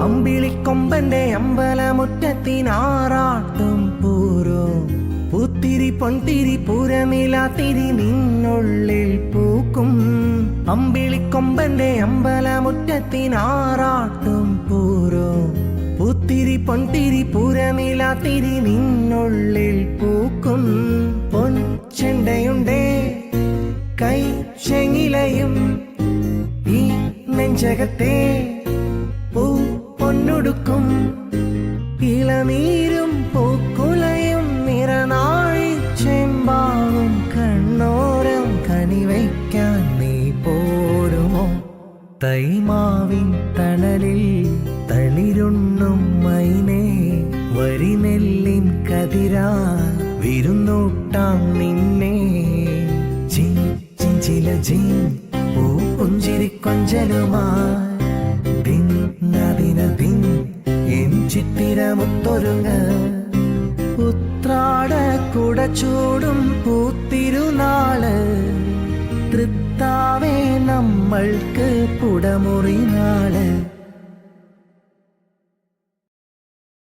അമ്പിളിക്കൊമ്പന്റെ അമ്പലമുറ്റത്തിനാറാട്ടും പൂരോ. പൂത്തിരി പൊൻതിരി പൂരനിലാത്തിരി നിന്നുള്ളിൽ പൂക്കും. അമ്പിളിക്കൊമ്പന്റെ അമ്പലമുറ്റത്തിനാറാട്ടും പൂരോ. പൂത്തിരി പൊൻതിരി പൂരനിലാത്തിരി നിന്നുള്ളിൽ പൂക്കും. പൊൻ ചെണ്ടയുണ്ടേ കൈ ചെങ്ങിലയും ഈ നെഞ്ചകത്തെ. പൊന്നൊടുക്കും ഇളനീരും പൂക്കുലയും നിറനാഴി ചെമ്പാവും. കണ്ണോരം കണിവയ്ക്കാൻ നീ പോരുമോ? തൈമാവിൻ തണലിൽ തളിരുണ്ണും മൈനേ വരിനെല്ലിൻ കതിരാ വിരുന്നൂട്ടാം നിന്നെ. ചിഞ്ചില പൂ പുഞ്ചിരി എൻ ചിത്തിരമുത്തൊരുങ്ങ ഉത്രാട കുടച്ചൂടും പൂത്തിരുനാൾ തൃത്താവേ നമ്മൾക്ക് പുടമുറി നാൾ.